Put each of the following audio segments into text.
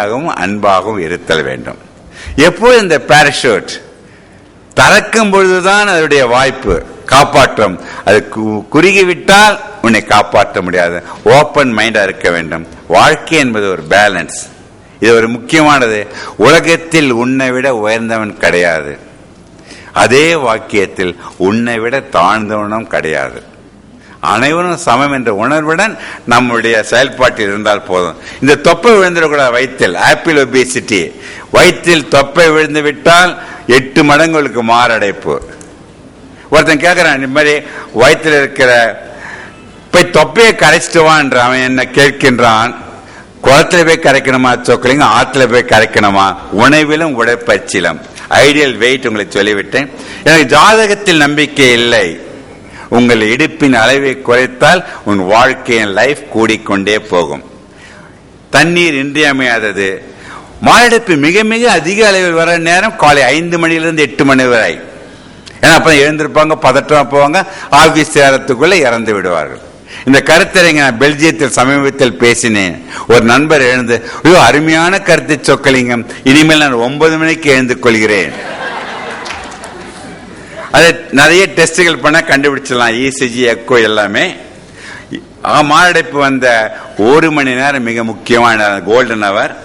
ஆகவும் அன்பாகவும் இருத்தல் வேண்டும். எப்போது இந்த பாராஷூட் தறக்கும் பொழுதுதான் அதனுடைய வாய்ப்பு காப்பாற்றும். அது குறுகிவிட்டால் உன்னை காப்பாற்ற முடியாது. ஓப்பன் மைண்டா இருக்க வேண்டும். வாழ்க்கை என்பது ஒரு பேலன்ஸ் இது ஒரு முக்கியமானது. உலகத்தில் உன்னை விட உயர்ந்தவன் கிடையாது. அதே வாக்கியத்தில் உன்னை விட தாழ்ந்தவனும் கிடையாது. அனைவரும் சமம் என்ற உணர்வுடன் நம்முடைய செயல்பாட்டில் இருந்தால் போதும். இந்த தொப்பை விழுந்துடக்கூடாது வயிற்றில். ஆப்பிள் ஒபிசிட்டி வயிற்றில் தொப்பை விழுந்து விட்டால் எட்டு மடங்களுக்கு மாரடைப்பு. ஒருத்தன் கேட்கிறான் இந்த மாதிரி வயிற்றில் இருக்கிற போய் தொப்பையை கரைச்சிட்டுவான் அவன் என்ன கேட்கின்றான். குளத்துல போய் கரைக்கணுமா சொக்கலிங்க? ஆற்றுல போய் கரைக்கணுமா? உணவிலும் உடற்பயிற்சியிலும். ஐடியல் வெயிட் உங்களுக்கு சொல்லிவிட்டேன். எனக்கு ஜாதகத்தில் நம்பிக்கை இல்லை. உங்கள் இடுப்பின் அளவை குறைத்தால் உன் வாழ்க்கையின் லைஃப் கூடிக்கொண்டே போகும். தண்ணீர் இன்றியமையாதது. மாரடைப்பு மிக மிக அதிக அளவில் வர நேரம் காலை ஐந்து மணியிலிருந்து எட்டு மணி வரை. ஏன்னா அப்ப எழுந்திருப்பாங்க பதற்றமா போவாங்க ஆபீஸ் சேரத்துக்குள்ளே இறந்து விடுவார்கள். இந்த கருத்தரங்க நான் பெல்ஜியத்தில் சமீபத்தில் பேசினேன். ஒரு நண்பர் எழுந்து ஐயோ அருமையான கருத்து சொக்கலிங்கம் இனிமேல் நான் ஒன்பது மணிக்கு எழுந்து கொள்கிறேன். அது நிறைய டெஸ்ட்டுகள் பண்ண கண்டுபிடிச்சிடலாம். இசிஜி எக்கோ எல்லாமே. ஆ, மாரடைப்பு வந்த ஒரு மணி நேரம் மிக முக்கியமான கோல்டன் அவர்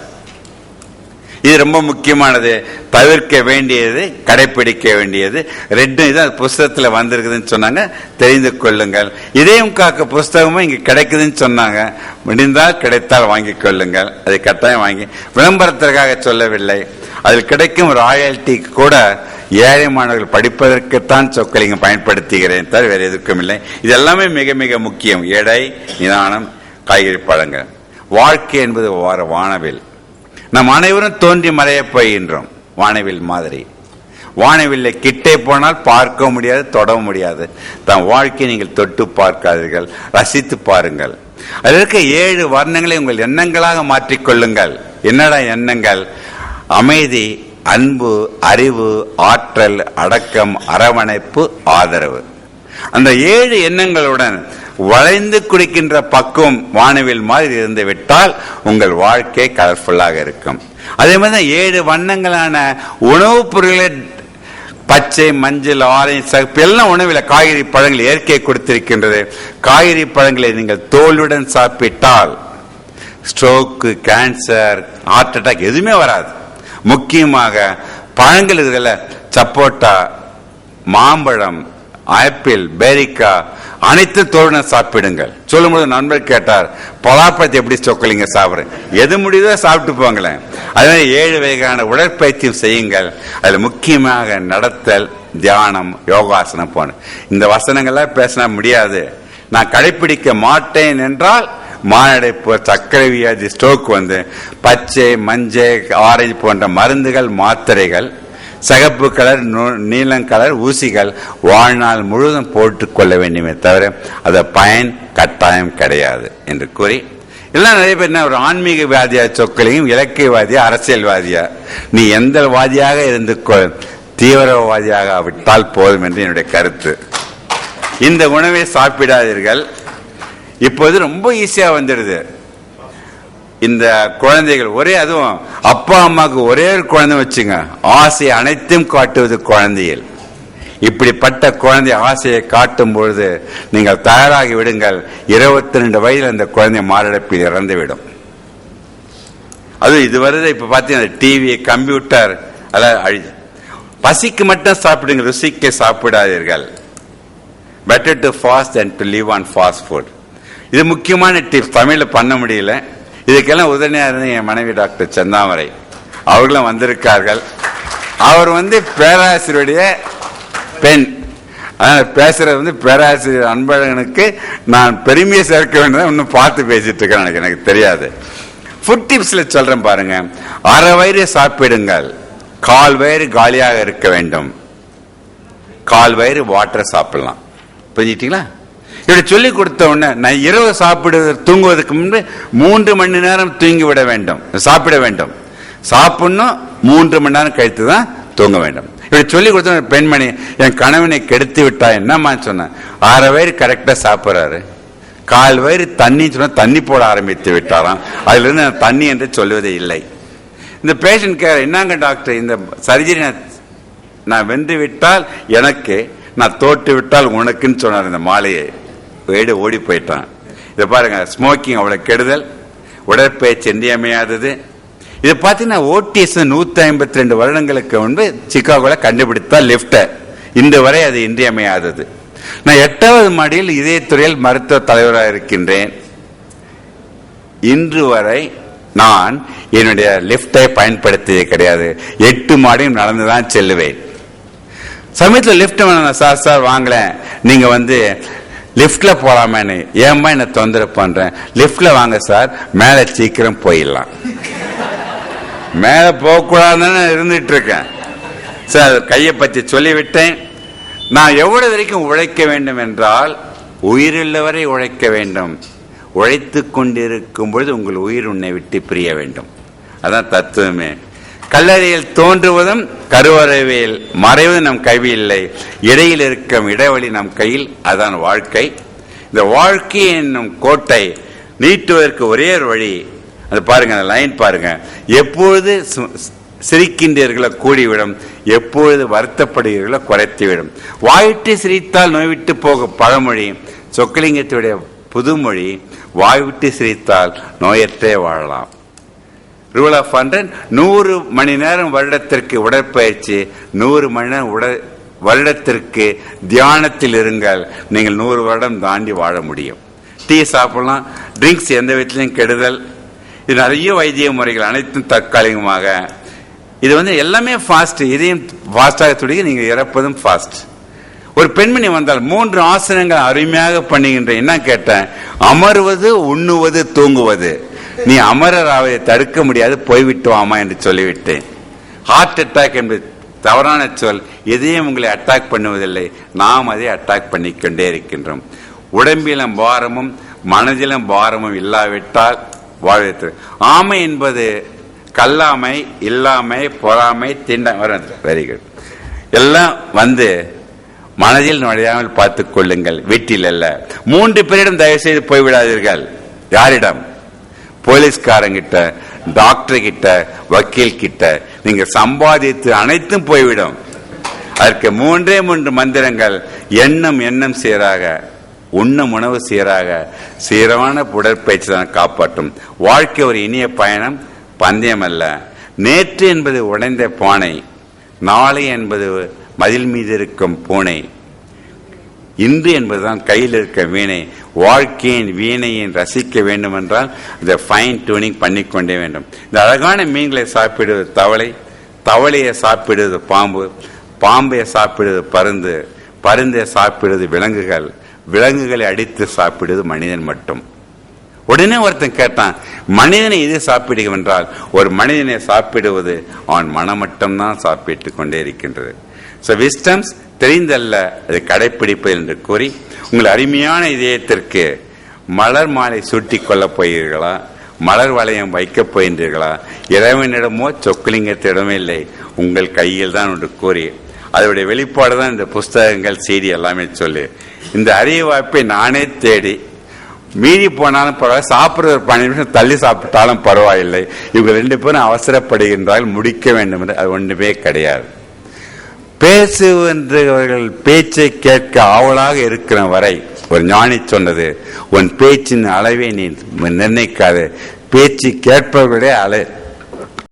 இது ரொம்ப முக்கியமானது. தவிர்க்க வேண்டியது கடைபிடிக்க வேண்டியது. ரெண்டும் இது புஸ்தகத்தில் வந்திருக்குதுன்னு சொன்னாங்க. தெரிந்து கொள்ளுங்கள். இதயம் காக்க புஸ்தகமும் இங்கே கிடைக்குதுன்னு சொன்னாங்க. முடிந்தால் கிடைத்தால் வாங்கி கொள்ளுங்கள். அதை கட்டாயம் வாங்கி விளம்பரத்திற்காக சொல்லவில்லை. அதில் கிடைக்கும் ராயல்டி கூட ஏழை மாணவர்கள் படிப்பதற்குத்தான் சொற்களை பயன்படுத்துகிறேன் தவிர வேறு எதுக்கும் இல்லை இது எல்லாமே மிக மிக முக்கியம். எடை நிதானம் காய்கறி பழங்கள். வாழ்க்கை என்பது வார வானவில். நம் அனைவரும் தோன்றி மறையப் போகின்றோம். வானவில் மாதிரி. வானவில்லை கிட்டே போனால் பார்க்க முடியாது தொட முடியாது. தன் வாழ்க்கையை நீங்கள் தொட்டு பார்க்காதீர்கள் ரசித்து பாருங்கள். அதில் இருக்க ஏழு வர்ணங்களை உங்கள் எண்ணங்களாக மாற்றிக்கொள்ளுங்கள் என்னடா எண்ணங்கள்? அமைதி அன்பு அறிவு ஆற்றல் அடக்கம் அரவணைப்பு ஆதரவு. அந்த ஏழு எண்ணங்களுடன் வளைந்து குடிக்கின்ற பக்குவம் வானவில் மாதிரி இருந்து விட்டால் உங்கள் வாழ்க்கை கலர்ஃபுல்லாக இருக்கும். அதே மாதிரி தான் ஏழு வண்ணங்களான உணவுப் பொருட்களை பச்சை மஞ்சள் ஆரஞ்சு சகப்பு எல்லாம் உணவில் காய்கறி பழங்கள் இயற்கை கொடுத்திருக்கின்றது. காய்கறி பழங்களை நீங்கள் தோலுடன் சாப்பிட்டால் ஸ்ட்ரோக்கு கேன்சர் ஹார்ட் அட்டாக் எதுவுமே வராது. முக்கியமாக பழங்கள் இதுல சப்போட்டா மாம்பழம் ஆப்பிள் பேரிக்கா அனைத்து தோழன சாப்பிடுங்கள். சொல்லும்போது நண்பர் கேட்டார் பலாப்பழத்தை எப்படி சொக்கலிங்க சாப்பிடுறேன்? எது முடியுதோ சாப்பிட்டு போங்களேன். அதனால ஏழு வகையான உடற்பயிற்சியும் செய்யுங்கள். அதில் முக்கியமாக நடத்தல் தியானம் யோகாசனம் போன இந்த வசனங்கள்லாம் பேசினா முடியாது. நான் கடைபிடிக்க மாட்டேன் என்றால் மானடைப்பு சர்க்கரை வியாதி ஸ்ட்ரோக் வந்து பச்சை மஞ்சள் ஆரஞ்சு போன்ற மருந்துகள் மாத்திரைகள் சிகப்பு கலர் நூ- நீலம் கலர் ஊசிகள் வாழ்நாள் முழுவதும் போட்டுக் கொள்ள வேண்டுமே தவிர அதை பயன் கட்டாயம் கிடையாது என்று கூறி. எல்லாம் நிறைய பேர் என்ன ஒரு ஆன்மீக வாதியா சொக்கலையும் இலக்கியவாதியா அரசியல்வாதியா நீ எந்த வாதியாக இருந்து கொள் தீவிரவாதியாக விட்டால் போதும் என்று என்னுடைய கருத்து. இந்த உணவை சாப்பிடாதீர்கள். இப்போது ரொம்ப ஈஸியாக வந்துடுது. இந்த குழந்தைகள் ஒரே அதுவும் அப்பா அம்மாவுக்கு ஒரே ஒரு குழந்தை வச்சுங்க. ஆசை அனைத்தும் காட்டுவது குழந்தையில். இப்படிப்பட்ட குழந்தை ஆசையை காட்டும் பொழுது நீங்கள் தயாராகி விடுங்கள். இருபத்தி ரெண்டு வயதில் அந்த குழந்தை மாரடைப்பில் இறந்துவிடும். அது இதுவரை இப்போ பார்த்தீங்கன்னா டிவி கம்ப்யூட்டர் அதெல்லாம் அழி பசிக்கு மட்டும் சாப்பிடுங்க ருசிக்கு சாப்பிடாதீர்கள். Better to fast and to live on fast food இது முக்கியமான டிப்ஸ் தமிழில் பண்ண முடியல. இதுக்கெல்லாம் உதவியாக இருந்த என் மனைவி டாக்டர் செந்தாமரை. அவர்களும் வந்திருக்கார்கள். அவர் வந்து பேராசிரியருடைய பெண். அதனால் பேசுறது வந்து பேராசிரியர் அன்பழகனுக்கு நான் பெருமையை சேர்க்க வேண்டியதை இன்னும் பார்த்து பேசிட்டு இருக்கேன் எனக்கு எனக்கு தெரியாது. ஃபுட் டிப்ஸில் சொல்கிறேன் பாருங்க. அரை வயிறு சாப்பிடுங்கள். கால் வயிறு காலியாக இருக்க வேண்டும். கால் வயிறு வாட்டரை சாப்பிடலாம். புரிஞ்சிட்டீங்களா இப்படி சொல்லி கொடுத்த உடனே நான் இரவு சாப்பிடுவது தூங்குவதற்கு முன்பு மூன்று மணி நேரம் தூங்கி விட வேண்டும். சாப்பிட வேண்டும். சாப்பிடணும் மூன்று மணி நேரம் கழித்து தான் தூங்க வேண்டும். இப்படி சொல்லி கொடுத்த பெண்மணி என் கணவனை கெடுத்து விட்டா என்னம்மா சொன்னேன் அரை வயிறு கரெக்டாக சாப்பிட்றாரு. கால் வயிறு தண்ணி சொன்னால் தண்ணி போட ஆரம்பித்து விட்டாராம். அதுலேருந்து நான் தண்ணி என்று சொல்லுவதே இல்லை. இந்த பேஷண்ட் கேர் என்னங்க டாக்டர் இந்த சர்ஜரி நான் நான் வென்று விட்டால் எனக்கு நான் தோட்டு விட்டால் உனக்குன்னு சொன்னார் இந்த மாலையை. வீடு ஓடி போயிட்டான். இதை பாருங்க ஸ்மோக்கிங் அவ்வளவு கெடுதல் உடற்பயிற்சி இன்றியமையாதது. இதை பார்த்தீங்கன்னா ஓடிஎஸ் நூத்தி ஐம்பத்தி ரெண்டு வருடங்களுக்கு முன்பு சிக்காகோவில் கண்டுபிடித்தா லிஃப்டை. இன்று வரை அது இன்றியமையாதது. நான் எட்டாவது மாடியில் இதே துறையில் மருத்துவ தலைவராக இருக்கின்றேன். இன்று வரை நான் என்னுடைய லிப்டை பயன்படுத்தியது கிடையாது. எட்டு மாடியும் நடந்துதான் செல்லுவேன். சமயத்தில் லிப்ட் வேணும் சார் சார் வாங்கல. நீங்க வந்து லிப்ட்ல போலாமேன்னு. ஏம்மா என்ன தொந்தரவு பண்றேன்? லிப்ட்ல வாங்க சார். மேல சீக்கிரம் போயிடலாம். மேல போகக்கூடாதுன்னு இருந்துட்டு இருக்கேன் சார் கையை பற்றி சொல்லிவிட்டேன். நான் எவ்வளவு வரைக்கும் உழைக்க வேண்டும் என்றால் உயிருள்ளவரை உழைக்க வேண்டும். உழைத்து கொண்டிருக்கும் பொழுது உங்கள் உயிர் உன்னை விட்டு பிரிய வேண்டும். அதான் தத்துவமே. கல்லறையில் தோன்றுவதும் கருவறையில் மறைவதும் நம் கைவில்லை இல்லை. இடையில் இருக்கும் இடைவெளி நம் கையில் அதான் வாழ்க்கை. இந்த வாழ்க்கை என்னும் கோட்டை நீட்டுவதற்கு ஒரே ஒரு வழி. அது பாருங்க அந்த லைன் பாருங்க. எப்பொழுது சு- சிரிக்கின்றீர்களோ கூடிவிடும் எப்பொழுது வருத்தப்படுகிறீர்களோ குறைத்துவிடும். வாய்விட்டு சிரித்தால் நோய்விட்டு போக பழமொழி சொக்கலிங்கத்துடைய புதுமொழி வாய்விட்டு சிரித்தால் நோயற்றே வாழலாம். ரூல் ஆஃப் ஹண்ட்ரட் நூறு மணி நேரம் வருடத்திற்கு உடற்பயிற்சி நூறு மணி நேரம் உட வருடத்திற்கு தியானத்தில் இருங்கள். நீங்கள் நூறு வருடம் தாண்டி வாழ முடியும். டீ சாப்பிடலாம் ட்ரிங்க்ஸ் எந்த விதத்திலையும் கெடுதல். இது நிறைய வைத்திய முறைகள் அனைத்தும் தற்காலிகமாக. இது வந்து எல்லாமே ஃபாஸ்ட் இதையும் ஃபாஸ்டாக துடிக்க நீங்கள் இறப்பதும் ஃபாஸ்ட் ஒரு பெண்மணி வந்தால் மூன்று ஆசனங்கள் அருமையாக பண்ணுகின்ற என்ன கேட்டேன்? அமர்வது உண்ணுவது தூங்குவது. நீ அமரராவை தடுக்க முடியாது போய்விட்டு வாமா என்று சொல்லிவிட்டேன். ஹார்ட் அட்டாக் என்பது தவறான சொல். எதையும் உங்களை அட்டாக் பண்ணுவதில்லை. நாம் அதை அட்டாக் பண்ணிக்கொண்டே இருக்கின்றோம். உடம்பிலும் பாரமும் மனதிலும் பாரமும் இல்லாவிட்டால் வாழ்த்து ஆமை என்பது கல்லாமை இல்லாமை பொறாமை திண்ட வெரி குட் எல்லாம் வந்து மனதில் நுழையாமல் பார்த்துக் கொள்ளுங்கள். வீட்டில் அல்ல. மூன்று பேரிடம் தயவு செய்து போய்விடாதீர்கள். யாரிடம்? போலீஸ்காரங்கிட்ட டாக்டர் கிட்ட வக்கீல் கிட்ட நீங்க சம்பாதித்து அனைத்தும் போய்விடும். அதற்கு மூன்றே மூன்று மந்திரங்கள். எண்ணம் எண்ணம் சீராக உண்ணும் உணவு சீராக சீரான உடற்பயிற்சி தான் காப்பாற்றும். வாழ்க்கை ஒரு இனிய பயணம் பந்தயம் அல்ல. நேற்று என்பது உடைந்த பானை நாளை என்பது மதில் மீது இருக்கும் பூனை. இன்று என்பதுதான் கையில் இருக்க வீணை. வாழ்க்கையின் வீணையை ரசிக்க வேண்டும் என்றால் இதை ஃபைன் டியூனிங் பண்ணிக்கொண்டே வேண்டும். இந்த அழகான மீன்களை சாப்பிடுவது தவளை தவளையை சாப்பிடுவது பாம்பு பாம்பை சாப்பிடுவது பருந்து பருந்தை சாப்பிடுவது விலங்குகள் விலங்குகளை அடித்து சாப்பிடுவது மனிதன் மட்டும். உடனே ஒருத்தன் கேட்டான் மனிதனை எது சாப்பிடுகின்றால் ஒரு மனிதனை சாப்பிடுவது அவன் மனமட்டம் தான் சாப்பிட்டுக் கொண்டே இருக்கின்றது. ஸோ விஸ்டம்ஸ் தெரிந்தல்ல அதை கடைப்பிடிப்பது என்று கூறி உங்கள் அருமையான இதயத்திற்கு மலர் மாலை சூட்டிக் கொள்ளப் போகிறீர்களா? மலர் வளையம் வைக்கப் போகின்றீர்களா? இறைவனிடமோ சொக்கலிங்கத்திடமோ இல்லை. உங்கள் கையில் தான் ஒன்று கூறி அதனுடைய வெளிப்பாடு தான் இந்த புஸ்தகங்கள் செய்தி எல்லாமே சொல்லு. இந்த அரிய வாய்ப்பை நானே தேடி மீறி போனாலும் பரவாயில்ல சாப்பிட்ற ஒரு பன்னெண்டு நிமிஷம் தள்ளி சாப்பிட்டாலும் பரவாயில்லை. இவங்க ரெண்டு பேரும் அவசரப்படுகின்றால் முடிக்க வேண்டும் என்று அது ஒன்றுமே கிடையாது. பேசுகின்றவர்கள் பேச்சை கேட்க ஆவலாக இருக்கிற வரை ஒரு ஞானி சொன்னது உன் பேச்சின் அளவை நீ நிர்ணயிக்காது பேச்சு கேட்பவர்களே அள